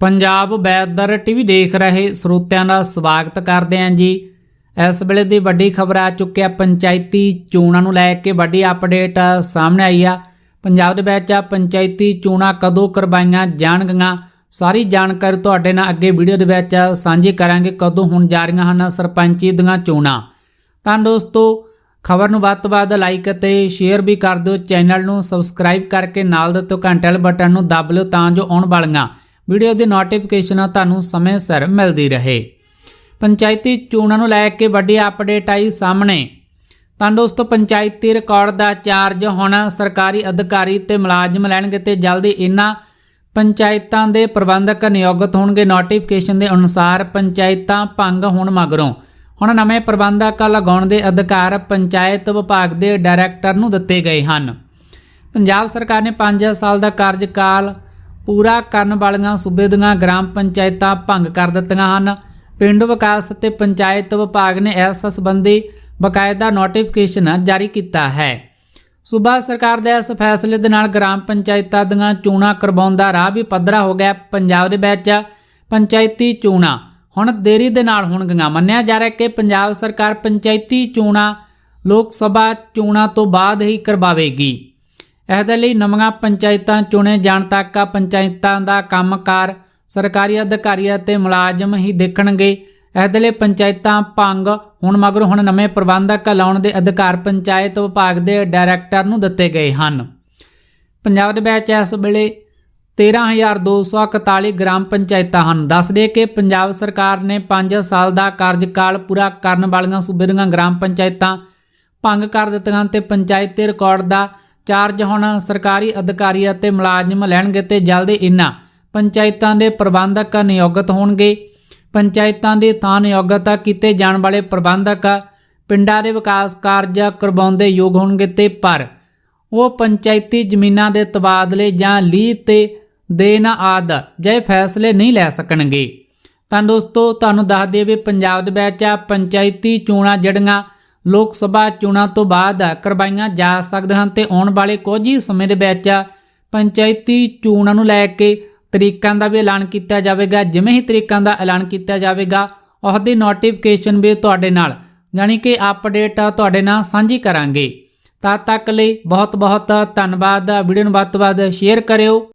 Punjab weather TV ਦੇਖ ਰਹੇ ਸਰੋਤਿਆਂ ਦਾ ਸਵਾਗਤ ਕਰਦੇ ਹਾਂ ਜੀ। ਇਸ ਵੇਲੇ ਦੀ ਵੱਡੀ ਖਬਰ ਆ ਚੁੱਕਿਆ ਪੰਚਾਇਤੀ ਚੋਣਾਂ ਨੂੰ ਲੈ ਕੇ ਵੱਡੀ ਅਪਡੇਟ ਸਾਹਮਣੇ ਆਈ ਆ। ਪੰਜਾਬ ਦੇ ਵਿੱਚ ਪੰਚਾਇਤੀ ਚੋਣਾਂ ਕਦੋਂ ਕਰਵਾਈਆਂ ਜਾਣਗੀਆਂ, ਸਾਰੀ ਜਾਣਕਾਰੀ ਤੁਹਾਡੇ ਨਾਲ ਅੱਗੇ ਵੀਡੀਓ ਦੇ ਵਿੱਚ ਸਾਂਝੀ ਕਰਾਂਗੇ, ਕਦੋਂ ਹੋਣ ਜਾ ਰਹੀਆਂ ਹਨ ਸਰਪੰਚੀ ਦੀਆਂ ਚੋਣਾਂ। ਤਾਂ ਦੋਸਤੋ, ਖਬਰ ਨੂੰ ਵੱਧ ਤੋਂ ਵੱਧ ਲਾਈਕ ਅਤੇ ਸ਼ੇਅਰ ਵੀ ਕਰ ਦਿਓ, ਚੈਨਲ ਨੂੰ ਸਬਸਕ੍ਰਾਈਬ ਕਰਕੇ ਨਾਲ ਦਿੱਤੇ ਘੰਟੇ ਵਾਲੇ ਬਟਨ ਨੂੰ ਦਬ ਲਿਓ ਤਾਂ ਜੋ ਆਉਣ ਵਾਲੀਆਂ ਵੀਡੀਓ ਦੀ ਨੋਟੀਫਿਕੇਸ਼ਨ ਤੁਹਾਨੂੰ ਸਮੇਂ ਸਿਰ ਮਿਲਦੀ ਰਹੇ। ਪੰਚਾਇਤੀ ਚੋਣਾਂ ਨੂੰ ਲੈ ਕੇ ਵੱਡੀ ਅਪਡੇਟ ਆਈ ਸਾਹਮਣੇ। ਤਾਂ ਦੋਸਤੋ, ਪੰਚਾਇਤੀ ਰਿਕਾਰਡ ਦਾ ਚਾਰਜ ਹੁਣ ਸਰਕਾਰੀ ਅਧਿਕਾਰੀ ਤੇ ਮੁਲਾਜ਼ਮ ਲੈਣਗੇ ਤੇ ਜਲਦੀ ਇਹਨਾਂ ਪੰਚਾਇਤਾਂ ਦੇ ਪ੍ਰਬੰਧਕ ਨਿਯੁਕਤ ਹੋਣਗੇ। ਨੋਟੀਫਿਕੇਸ਼ਨ ਦੇ ਅਨੁਸਾਰ ਪੰਚਾਇਤਾਂ ਭੰਗ ਹੋਣ ਮਗਰੋਂ ਹੁਣ ਨਵੇਂ ਪ੍ਰਬੰਧਕ ਲਗਾਉਣ ਦੇ ਅਧਿਕਾਰ ਪੰਚਾਇਤ ਵਿਭਾਗ ਦੇ ਡਾਇਰੈਕਟਰ ਨੂੰ ਦਿੱਤੇ ਗਏ ਹਨ। ਪੰਜਾਬ ਸਰਕਾਰ ਨੇ 5 ਸਾਲ ਦਾ ਕਾਰਜਕਾਲ ਪੂਰਾ ਕਰਨ ਵਾਲੀਆਂ ਸੂਬੇ ਦੀਆਂ ਗ੍ਰਾਮ ਪੰਚਾਇਤਾਂ ਭੰਗ ਕਰ ਦਿੱਤੀਆਂ ਹਨ। ਪਿੰਡ ਵਿਕਾਸ ਅਤੇ ਪੰਚਾਇਤ ਵਿਭਾਗ ਨੇ ਇਸ ਸੰਬੰਧੀ ਬਕਾਇਦਾ ਨੋਟੀਫਿਕੇਸ਼ਨ ਜਾਰੀ ਕੀਤਾ ਹੈ। ਸੂਬਾ ਸਰਕਾਰ ਦੇ ਇਸ ਫੈਸਲੇ ਦੇ ਨਾਲ ਗ੍ਰਾਮ ਪੰਚਾਇਤਾਂ ਦੀਆਂ ਚੋਣਾਂ ਕਰਵਾਉਣ ਦਾ ਰਾਹ ਵੀ ਪੱਧਰਾ ਹੋ ਗਿਆ। ਪੰਜਾਬ ਦੇ ਵਿੱਚ ਪੰਚਾਇਤੀ ਚੋਣਾਂ ਹੁਣ ਦੇਰੀ ਦੇ ਨਾਲ ਹੋਣਗੀਆਂ। ਮੰਨਿਆ ਜਾ ਰਿਹਾ ਕਿ ਪੰਜਾਬ ਸਰਕਾਰ ਪੰਚਾਇਤੀ ਚੋਣਾਂ ਲੋਕ ਸਭਾ ਚੋਣਾਂ ਤੋਂ ਬਾਅਦ ਹੀ ਕਰਵਾਵੇਗੀ। ਇਹਦੇ ਲਈ ਨਵੀਆਂ ਪੰਚਾਇਤਾਂ ਚੁਣੇ ਜਾਣ ਤੱਕ ਆ ਪੰਚਾਇਤਾਂ ਦਾ ਕੰਮਕਾਰ ਸਰਕਾਰੀ ਅਧਿਕਾਰੀ ਅਤੇ ਮੁਲਾਜ਼ਮ ਹੀ ਦੇਖਣਗੇ। ਇਹਦੇ ਲਈ ਪੰਚਾਇਤਾਂ ਭੰਗ ਹੁਣ ਮਗਰੋਂ ਹੁਣ ਨਵੇਂ ਪ੍ਰਬੰਧਕ ਲਾਉਣ ਦੇ ਅਧਿਕਾਰ ਪੰਚਾਇਤ ਵਿਭਾਗ ਦੇ ਡਾਇਰੈਕਟਰ ਨੂੰ ਦਿੱਤੇ ਗਏ ਹਨ। ਪੰਜਾਬ ਦੇ ਵਿੱਚ ਇਸ ਵੇਲੇ 13241 ਗ੍ਰਾਮ ਪੰਚਾਇਤਾਂ ਹਨ। ਦੱਸ ਦੇ ਕਿ ਪੰਜਾਬ ਸਰਕਾਰ ਨੇ 5 ਸਾਲ ਦਾ ਕਾਰਜਕਾਲ ਪੂਰਾ ਕਰਨ ਵਾਲੀਆਂ ਸੂਬੇ ਦੀਆਂ ਗ੍ਰਾਮ ਪੰਚਾਇਤਾਂ ਭੰਗ ਕਰ ਦਿੱਤੀਆਂ ਤੇ ਪੰਚਾਇਤੀ ਰਿਕਾਰਡ ਦਾ ਚਾਰਜ ਹੁਣ ਸਰਕਾਰੀ ਅਧਿਕਾਰੀ ਅਤੇ ਮੁਲਾਜ਼ਮ ਲੈਣਗੇ ਤੇ ਜਲਦੀ ਇਨ੍ਹਾਂ ਪੰਚਾਇਤਾਂ ਦੇ ਪ੍ਰਬੰਧਕ ਨਿਯੁਕਤ ਹੋਣਗੇ। ਪੰਚਾਇਤਾਂ ਦੇ ਥਾਂ ਨਿਯੁਕਤ ਕੀਤੇ ਜਾਣ ਵਾਲੇ ਪ੍ਰਬੰਧਕ ਪਿੰਡਾਂ ਦੇ ਵਿਕਾਸ ਕਾਰਜ ਕਰਵਾਉਂਦੇ ਯੋਗ ਹੋਣਗੇ ਤੇ ਪਰ ਉਹ ਪੰਚਾਇਤੀ ਜ਼ਮੀਨਾਂ ਦੇ ਤਬਾਦਲੇ ਜਾਂ ਲੀਹ ਤੇ ਦੇਣ ਆਦ ਜੇ ਫੈਸਲੇ ਨਹੀਂ ਲੈ ਸਕਣਗੇ। ਤਾਂ ਦੋਸਤੋ, ਤੁਹਾਨੂੰ ਦੱਸ ਦਈਏ ਵੀ ਪੰਜਾਬ ਦੇ ਵਿੱਚ ਪੰਚਾਇਤੀ ਚੋਣਾਂ ਜਿਹੜੀਆਂ ਲੋਕ ਸਭਾ ਚੋਣਾਂ ਤੋਂ ਬਾਅਦ ਕਰਵਾਈਆਂ ਜਾ ਸਕਦੀਆਂ ਹਨ ਤੇ ਆਉਣ ਵਾਲੇ ਕੁਝ ਹੀ ਸਮੇਂ ਦੇ ਵਿੱਚ ਪੰਚਾਇਤੀ ਚੋਣਾਂ ਨੂੰ ਲੈ ਕੇ ਤਰੀਕਾਂ ਦਾ ਵੀ ਐਲਾਨ ਕੀਤਾ ਜਾਵੇਗਾ, ਜਿਵੇਂ ਹੀ ਤਰੀਕਾਂ ਦਾ ਐਲਾਨ ਕੀਤਾ ਜਾਵੇਗਾ ਉਹਦੀ ਨੋਟੀਫਿਕੇਸ਼ਨ ਵੀ ਤੁਹਾਡੇ ਨਾਲ, ਯਾਨੀ ਕਿ ਅਪਡੇਟ ਤੁਹਾਡੇ ਨਾਲ ਸਾਂਝੀ ਕਰਾਂਗੇ। ਤਦ ਤੱਕ ਲਈ ਬਹੁਤ ਬਹੁਤ ਧੰਨਵਾਦ, ਵੀਡੀਓ ਨੂੰ ਵੱਧ ਤੋਂ ਵੱਧ ਸ਼ੇਅਰ ਕਰਿਓ।